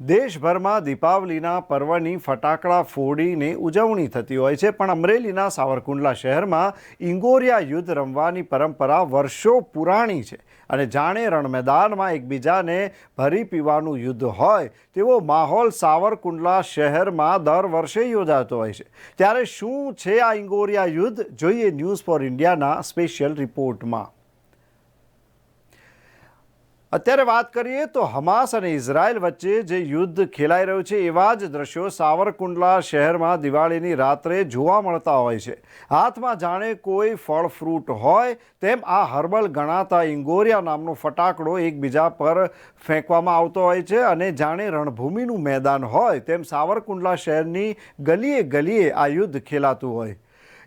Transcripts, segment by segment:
દેશભરમાં દીપાવલીના પર્વની ફટાકડા ફોડીને ઉજવણી થતી હોય છે, પણ અમરેલીના સાવરકુંડલા શહેરમાં ઇંગોરિયા યુદ્ધ રમવાની પરંપરા વર્ષો પુરાણી છે અને જાણે રણમેદાનમાં એકબીજાને ભરી પીવાનું યુદ્ધ હોય, તેવો માહોલ સાવરકુંડલા શહેરમાં દર વર્ષે યોજાતો હોય છે. ત્યારે શું છે આ ઇંગોરિયા યુદ્ધ? જોઈએ ન્યૂઝ ફોર ઇન્ડિયાના સ્પેશિયલ રિપોર્ટમાં. અત્યારે વાત કરીએ તો હમાસ અને ઇઝરાયલ વચ્ચે જે યુદ્ધ ખેલાઈ રહ્યું છે, એવા જ દ્રશ્યો સાવરકુંડલા શહેરમાં દિવાળીની રાત્રે જોવા મળતા હોય છે. હાથમાં જાણે કોઈ ફળ ફ્રૂટ હોય, તેમ આ હર્બલ ગણાતા ઇંગોરિયા નામનો ફટાકડો એકબીજા પર ફેંકવામાં આવતો હોય છે અને જાણે રણભૂમિનું મેદાન હોય, તેમ સાવરકુંડલા શહેરની ગલીએ ગલીએ આ યુદ્ધ ખેલાતું હોય.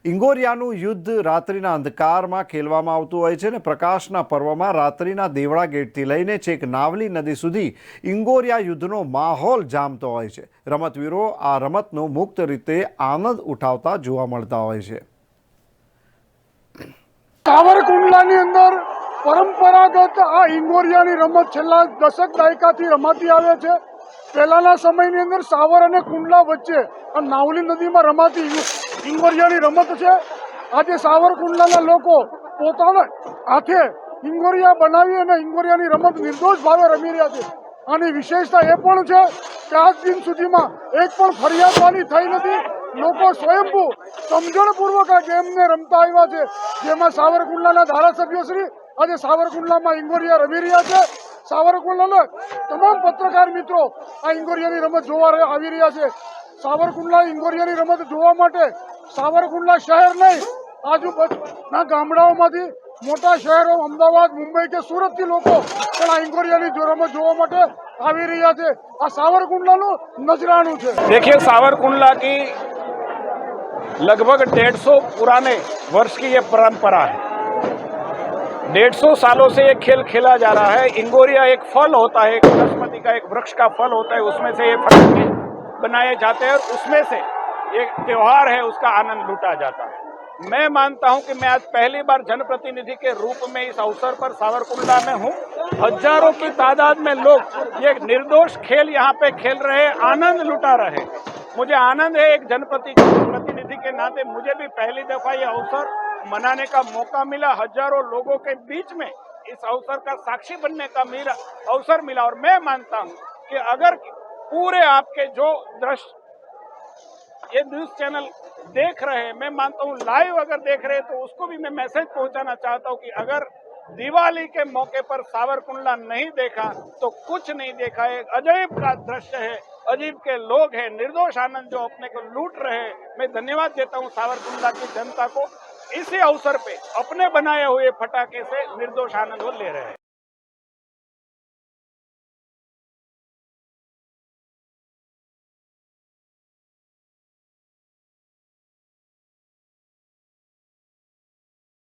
ઇંગોરિયાનું યુદ્ધ રાત્રિના અંધકારમાં ખેલવામાં આવતું હોય છે ને પ્રકાશના પર્વમાં રાત્રિના દેવળા ગેટથી લઈને છેક નાવલી નદી સુધી ઇંગોરિયા યુદ્ધનો માહોલ જામતો હોય છે. રમતવીરો આ રમતનો મુક્ત રીતે આનંદ ઉઠાવતા જોવા મળતા હોય છે. સાવરકુંડલાની અંદર પરંપરાગત આ ઇંગોરિયાની રમત છેલ્લા દશક દાયકાથી રમાતી આવે છે. પહેલાના સમયની અંદર સાવર અને કુંડલા વચ્ચે આ નાવલી નદીમાં રમાતી ઇંગોરિયાની રમત છે. આજે સાવરકુંડલાના લોકો પોતાના હાથે હિંગોરિયા બનાવી અને હિંગોરિયાની રમત નિર્દોષ ભાવે રમી રહ્યા છે. આની વિશેષતા એ પણ છે કે આજ દિન સુધીમાં એક પણ ફરિયાદવાની થઈ નથી. લોકો સ્વયંભૂ સમજણપૂર્વક આ ગેમને રમતા આવ્યા છે. જેમાં સાવરકુંડલાના ધારાસભ્યો શ્રી આજે સાવરકુંડલામાં ઇંગોરિયા રમી રહ્યા છે. સાવરકુંડલાના તમામ પત્રકાર મિત્રો આ ઇંગોરિયાની રમત જોવા આવી રહ્યા છે. સાવરકુંડલા ઇંગોરિયાની રમત જોવા માટે સાવરકુંડલા શહેર નહીં આજુબાજુના ગામડાઓમાંથી મોટા શહેરો અમદાવાદ મુંબઈ કે સુરતથી લોકો પણ આ ઇંગોરિયાની જો રમત જોવા માટે આવી રહ્યા છે આ સાવરકુંડલાનું નજરાણું છે देखिए सावरकुंडला की लगभग डेढ़ सौ पुराने वर्ष की ये परंपरा है डेढ़ सौ सालों से ये खेल खेला जा रहा है इंगोरिया एक फल होता है एक वनस्पति का एक वृक्ष का फल होता है उसमें से ये फटाके बनाए जाते हैं और उसमें से एक त्योहार है, उसका आनंद लूटा जाता है। मैं मानता हूँ कि मैं आज पहली बार जनप्रतिनिधि के रूप में इस अवसर पर सावरकुंडला में हूँ। हज़ारों की तादाद में लोग, ये निर्दोष खेल यहाँ पे खेल रहे आनंद लुटा रहे मुझे आनंद है एक जनप्रति प्रतिनिधि के नाते, मुझे भी पहली दफ़ा ये अवसर मनाने का मौका मिला। हज़ारों लोगों के बीच में इस अवसर का साक्षी बनने का मेरा अवसर मिला। और मैं मानता हूँ कि अगर पूरे आपके जो दृश्य ये न्यूज़ चैनल देख रहे हैं। मैं मानता हूँ लाइव अगर देख रहे हैं तो उसको भी मैं मैसेज पहुंचाना चाहता हूँ कि अगर दिवाली के मौके पर सावरकुंडला नहीं देखा तो कुछ नहीं देखा। एक अजैब का दृश्य है, अजीब के लोग हैं, निर्दोष आनंद जो अपने को लूट रहे हैं। मैं धन्यवाद देता हूँ सावरकुंडला की जनता को। इसी अवसर पे अपने बनाए हुए फटाके से निर्दोष आनंद वो ले रहे हैं।